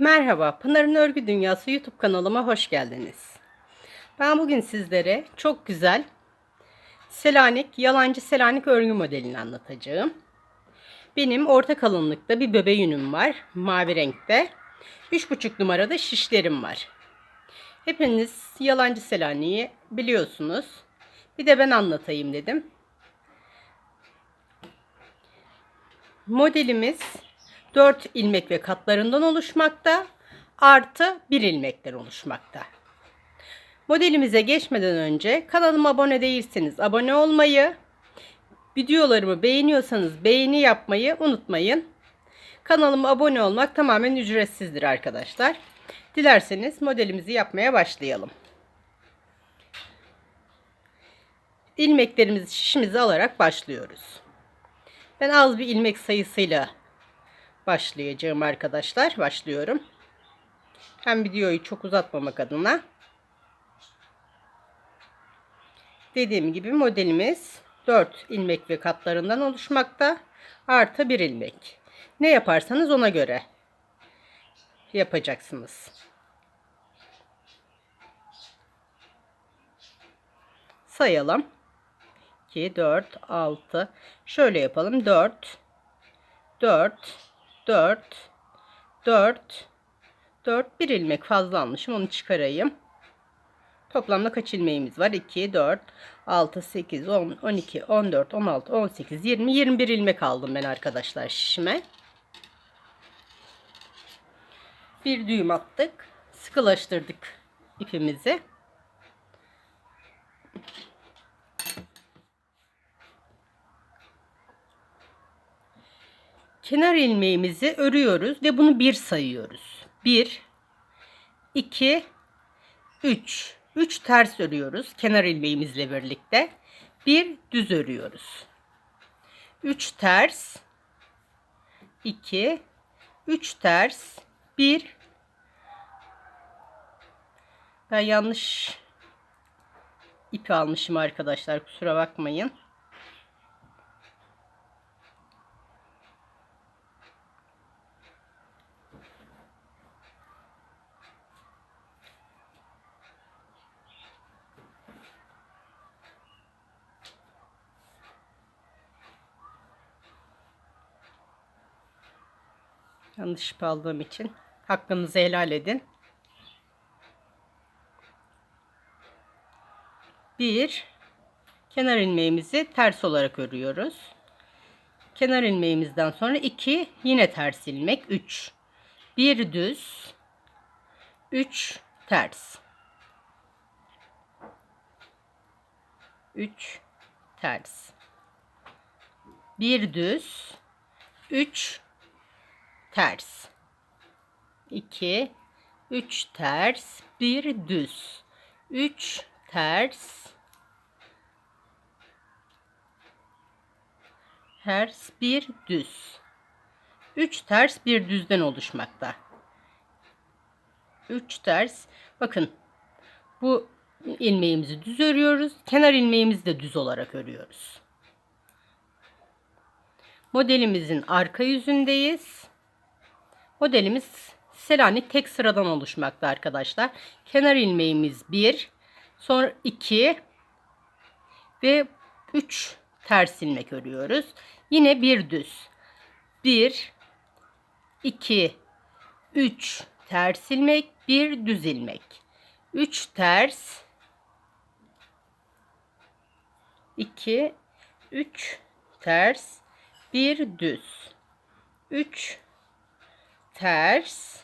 Merhaba, Pınar'ın Örgü Dünyası YouTube kanalıma hoş geldiniz. Ben bugün sizlere çok güzel Selanik, yalancı Selanik örgü modelini anlatacağım. Benim orta kalınlıkta bir bebe yünüm var, mavi renkte. 3,5 numarada şişlerim var. Hepiniz yalancı Selanik'i biliyorsunuz. Bir de ben anlatayım dedim. Modelimiz 4 ilmek ve katlarından oluşmakta. Artı 1 ilmekten oluşmakta. Modelimize geçmeden önce kanalıma abone değilseniz abone olmayı, videolarımı beğeniyorsanız beğeni yapmayı unutmayın. Kanalıma abone olmak tamamen ücretsizdir arkadaşlar. Dilerseniz modelimizi yapmaya başlayalım. İlmeklerimizi şişimizi alarak başlıyoruz. Ben az bir ilmek sayısıyla başlayacağım arkadaşlar. Başlıyorum. Hem videoyu çok uzatmamak adına. Dediğim gibi modelimiz 4 ilmek ve katlarından oluşmakta. Artı 1 ilmek. Ne yaparsanız ona göre yapacaksınız. Sayalım. 2, 4, 6. Şöyle yapalım. 4, 4, 4, 4, 4, bir ilmek fazla almışım. Onu çıkarayım. Toplamda kaç ilmeğimiz var? 2, 4, 6, 8, 10, 12, 14, 16, 18, 20, 21 ilmek aldım ben arkadaşlar şişime. Bir düğüm attık. Sıkılaştırdık ipimizi. Kenar ilmeğimizi örüyoruz ve bunu bir sayıyoruz. 1 2 3 3 ters örüyoruz kenar ilmeğimizle birlikte. Bir düz örüyoruz. 3 ters 2 3 ters 1 Ben yanlış ipi almışım arkadaşlar kusura bakmayın. Yanlış aldığım için. Hakkınızı helal edin. Bir kenar ilmeğimizi ters olarak örüyoruz. Kenar ilmeğimizden sonra iki yine ters ilmek. Üç. Bir düz. Üç ters. Üç ters. Bir düz. Üç ters. 2 3 ters, 1 düz. 3 ters. Ters, 1 düz. 3 ters, 1 düzden oluşmakta. 3 ters. Bakın bu ilmeğimizi düz örüyoruz. Kenar ilmeğimizi de düz olarak örüyoruz. Modelimizin arka yüzündeyiz. Modelimiz Selanik tek sıradan oluşmakta arkadaşlar. Kenar ilmeğimiz 1, sonra 2 ve 3 ters ilmek örüyoruz. Yine bir düz. 1 2 3 ters ilmek, 1 düz ilmek. 3 ters 2 3 ters 1 düz. 3 ters,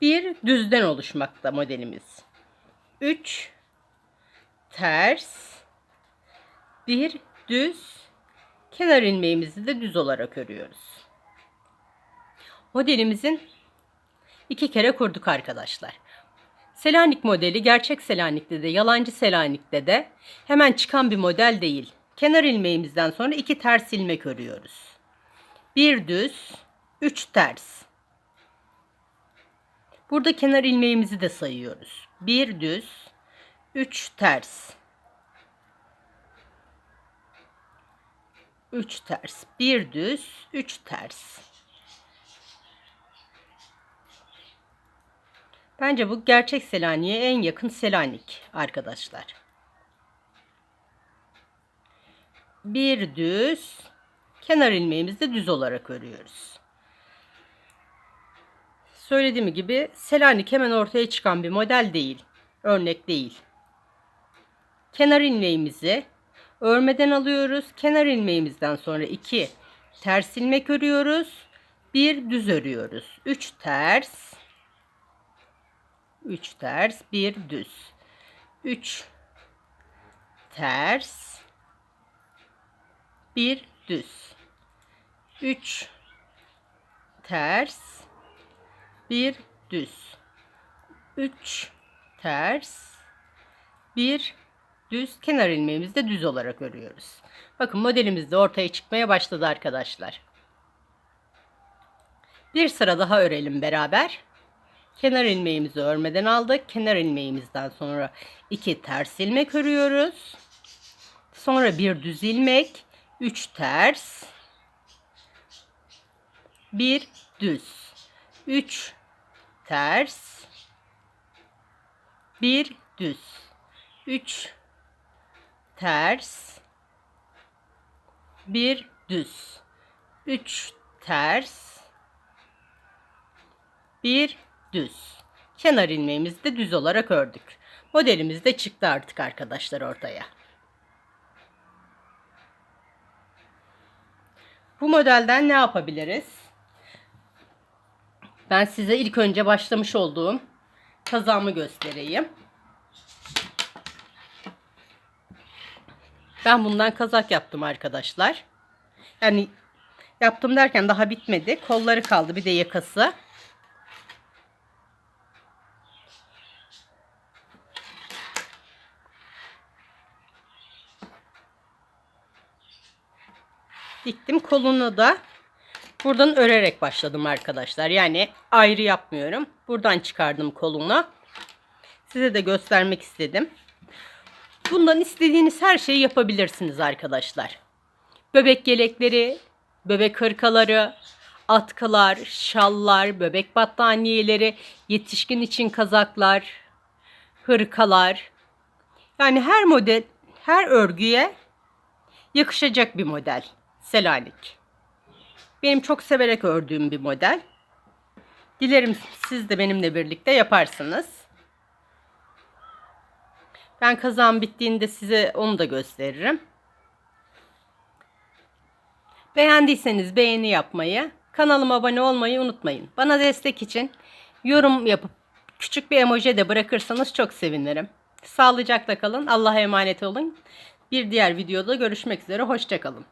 bir düzden oluşmakta modelimiz. 3 ters, bir düz, kenar ilmeğimizi de düz olarak örüyoruz. Modelimizin iki kere kurduk arkadaşlar. Selanik modeli gerçek Selanik'te de yalancı Selanik'te de hemen çıkan bir model değil. Kenar ilmeğimizden sonra iki ters ilmek örüyoruz. Bir düz, üç ters. Burada kenar ilmeğimizi de sayıyoruz. Bir düz, üç ters. Üç ters, bir düz, üç ters. Bence bu gerçek Selanik'e en yakın Selanik arkadaşlar. Bir düz, kenar ilmeğimizi de düz olarak örüyoruz. Söylediğim gibi Selanik hemen ortaya çıkan bir model değil. Örnek değil. Kenar ilmeğimizi örmeden alıyoruz. Kenar ilmeğimizden sonra iki ters ilmek örüyoruz. Bir düz örüyoruz. Üç ters. Üç ters. Bir düz. Üç ters. Bir düz. Üç ters. Bir düz. Üç ters. Bir düz. Kenar ilmeğimizi de düz olarak örüyoruz. Bakın modelimiz de ortaya çıkmaya başladı arkadaşlar. Bir sıra daha örelim beraber. Kenar ilmeğimizi örmeden aldık. Kenar ilmeğimizden sonra iki ters ilmek örüyoruz. Sonra bir düz ilmek, üç ters, bir düz, üç ters, bir düz, üç ters, bir düz, üç ters, bir düz. Kenar ilmeğimizi de düz olarak ördük. Modelimiz de çıktı artık arkadaşlar ortaya. Bu modelden ne yapabiliriz? Ben size ilk önce başlamış olduğum kazağımı göstereyim. Ben bundan kazak yaptım arkadaşlar. Yani yaptım derken daha bitmedi. Kolları kaldı bir de yakası. Diktim kolunu da buradan örerek başladım arkadaşlar. Yani ayrı yapmıyorum. Buradan çıkardım kolunu. Size de göstermek istedim. Bundan istediğiniz her şeyi yapabilirsiniz arkadaşlar. Bebek yelekleri, bebek hırkaları, atkılar, şallar, bebek battaniyeleri, yetişkin için kazaklar, hırkalar. Yani her model, her örgüye yakışacak bir model. Selanik. Benim çok severek ördüğüm bir model. Dilerim siz de benimle birlikte yaparsınız. Ben kazağım bittiğinde size onu da gösteririm. Beğendiyseniz beğeni yapmayı, kanalıma abone olmayı unutmayın. Bana destek için yorum yapıp küçük bir emoji de bırakırsanız çok sevinirim. Sağlıcakla kalın. Allah'a emanet olun. Bir diğer videoda görüşmek üzere. Hoşçakalın.